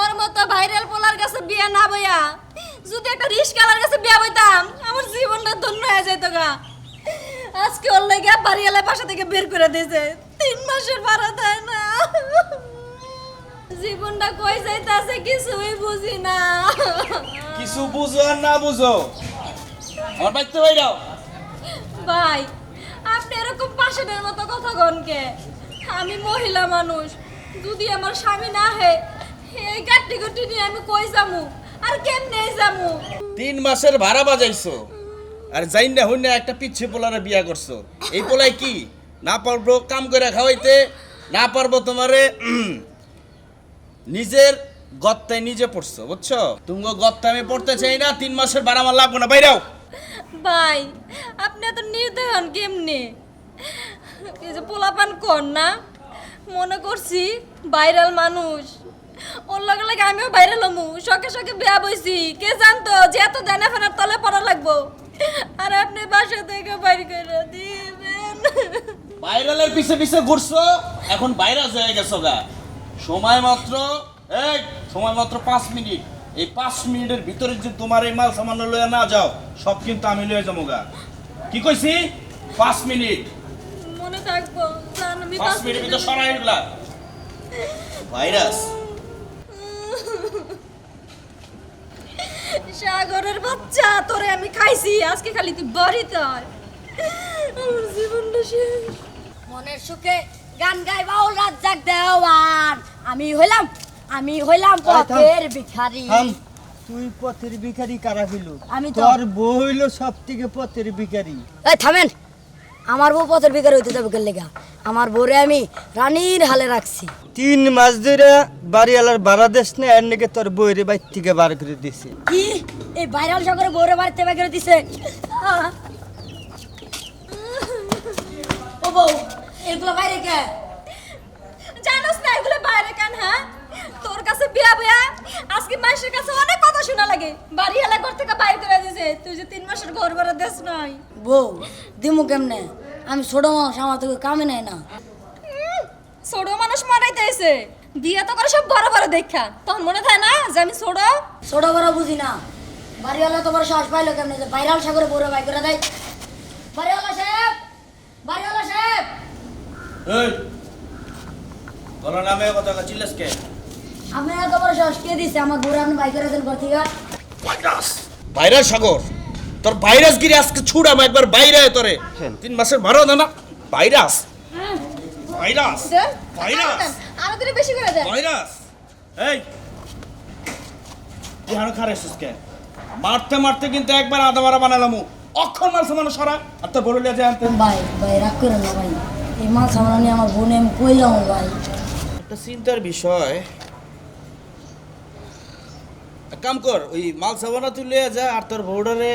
ওর মতো ভাইরাল পোলার কাছে বিয়ে না বইয়া যদি একটা রিস্কালার কাছে বিয়ে বইতাম আমার জীবনটা ধন্য হয়ে যেত গা। আজকে ওর লাগে বাড়িওয়ালা বাসা থেকে বের করে দিয়েছে। তিন মাসের ভাড়া দেয় না। জীবনটা কই যাইতাছে কিছুই বুঝি না। কিছু বুঝো আর না বুঝো। আমার বাড়িতে বাইরাও ভাই আপনি এরকম পাশানের মতো কথা গনকে আমি মহিলা মানুষ, যদি আমার স্বামী না হে এই গাটি গুটি নিয়ে আমি কই যামু? আর কেমনে যামু? তিন মাসের ভাড়া বাজাইছো। আর যাইন না হইন একটা পিচ্ছে পোলারে বিয়া করছ। এই পোলাই কি? না পারব কাম করে খাওয়াইতে, না পারব তোমারে নিজের গত্তায় নিজে পড়ছো, বুঝছ? তুমি গত্তা আমি পড়তে চাই না, তিন মাসের ভাড়া আমার লাগবো না। বাইরাও ভাই, আপনি এত নির্দয় হন কেমনে? এই যে পোলাপান কর না। মনে করছি ভাইরাল মানুষ। ওর লগে লাগে আমিও ভাইরাল হমু। শখে শখে বিয়া বইছি। কে জানতো যে এত জানা ফেনার তলে পড়া লাগবো? আর আপনি বাসা থেকে বাইর করে দিবেন। ভাইরালের পিছে পিছে ঘুরছো? এখন ভাইরাস হয়ে গেছো গা। সময় মাত্র, এই, সময় মাত্র পাঁচ মিনিট। এই পাঁচ মিনিটের ভিতরে যদি তোমার এই মাল সামান্য লয়ে না যাও সব কিন্তু আমি লয়ে যাব গা কি কইছি? পাঁচ মিনিট। মনে থাকব পাঁচ মিনিটের ভিতর সরাই এগুলা। ভাইরাস। সাগরের বাচ্চা তোরে আমি খাইছি আজকে খালি তুই বাড়িতে আয় আমার জীবনটা শেষ। মনের সুখে গান গাই বাউল রাত জাগ দেওয়ান। আমি হইলাম আমি হইলাম পথের ভিখারি। তুই পথের ভিখারি কারা হইল? আমি তোর বউ হইল সব থেকে পথের ভিখারি। এই থামেন। আমার বউ পথের ভিখারি হইতে যাবে কেন লেগা? আমার বউরে আমি রানীর হালে রাখছি। তিন মাস ধরে বাড়িওয়ালার ভাড়া দেশ না এর নাকি তোর বইরে বাইর থেকে বার করে দিছে। কি? এই ভাইরাল সাগরে বউরে বাড়িতে বের করে দিছে? ও বউ এগুলো বাইরে কে? বিয়া বিয়া? আজকে মাসের কাছে অনেক কথা শোনা লাগে। বাড়ি এলা ঘর থেকে বাইরে করে তুই যে তিন মাসের ঘর ভাড়া দেশ নয় বউ দিমু কেমনে? আমি ছোট মানুষ আমার তোকে কামে নেয় না। ছোট মানুষ মারাইতে এসে বিয়ে তো করে সব বড় বড় দেখা। তখন মনে থাকে না যে আমি ছোট? ছোট বড় বুঝি না। বাড়িওয়ালা তোমার সাহস পাইলো কেমনে যে ভাইরাল সাগরে বউরে বাই করে দেয়? বাড়িওয়ালা সাহেব! বাড়িওয়ালা সাহেব! এই বলো নামে কথা চিল্লাস কে? বড় সাহস কে দিছে? আমার বউরে আপনি বাই করে দেন ঘর থেকে। ভাইরাস। ভাইরাস সাগর। তোর ভাইরাস গিরি আজকে ছুড়াম একবার বাইরে আয় তোরে। তিন মাসের ভাড়া দে না। ভাইরাস। ভাইরাস। ভাইরাস। আরও দিনে বেশি করে দেন। ভাইরাস। এই। তুই হানো খারাইছিস কে মারতে মারতে কিন্তু একবার আদা মারা বানালাম অক্ষর মারছে মানুষ সরা। আর তোর বড় লিয়া আনতে। ভাই ভাই রাগ করেন না ভাই। এই মাল সামনে আমার বোনে আমি কইলাম ভাই। একটা চিন্তার বিষয় কাম কর ওই মাল সাবানা তুই লিয়ে যা আর তোর বউডারে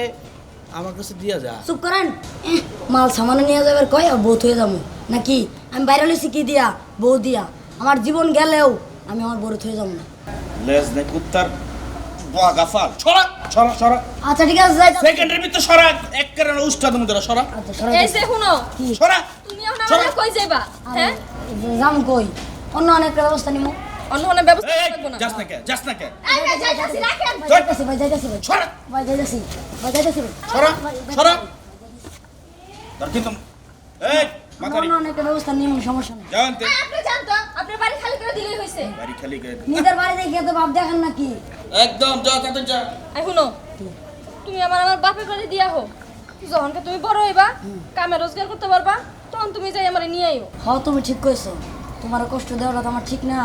আমার কাছে দিয়া যা। চুপ করেন। এহ, মাল সামানে নিয়ে যাবে কয়? আর বউ হয়ে যাব। নাকি? আমি বাইরে লইছি কি দিয়া? বউ দিয়া। আমার জীবন গেলেও আমি আমার বউ হয়ে যাব না। লেজ নে কুত্তার বাহ গাফাল ছড়া ছড়া ছড়া আচ্ছা ঠিক আছে যাই সেকেন্ডের ভিতর সরা এক কারণে উস্তাদ মধ্যে সরা। আচ্ছা সরাই এই যে শুনো সরা। তুমি এখন। আমাকে কই যাইবা? হ্যাঁ? যাম কই? অন্য অনেক ব্যবস্থা নিমু। অন্য কোনো ব্যবস্থা এই না যাস না কে যাস না কে যাইতাছি, ভাই যাইতাছি ভাই সরা ভাই যাইতাছি ভাই যাইতাছি ভাই সরা ভাই, ভাই, সরা ভাই। তার কিন্তু এই মাথারি অন্য অনেক ব্যবস্থা নিমু সমস্যা নেই যাও আপনি জানতো আপনার বাড়ি খালি করে দিলেই হয়েছে বাড়ি খালি করে নিজের বাড়ি দেখে তো বাপ দেখেন নাকি একদম যা তাতে যা এই শুনো তুমি আমার আমার বাপের বাড়ি দিয়া হোক যখন তুমি বড় হইবা কামে রোজগার করতে পারবা তখন তুমি যাই আমার নিয়ে আইও হ তুমি ঠিক কইছো তোমার কষ্ট দেওয়াটা তো আমার ঠিক না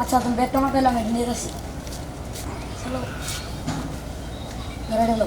আচ্ছা তুমি ব্যাগটা পেলাম নিয়ে যাচ্ছি। চলো। গেলো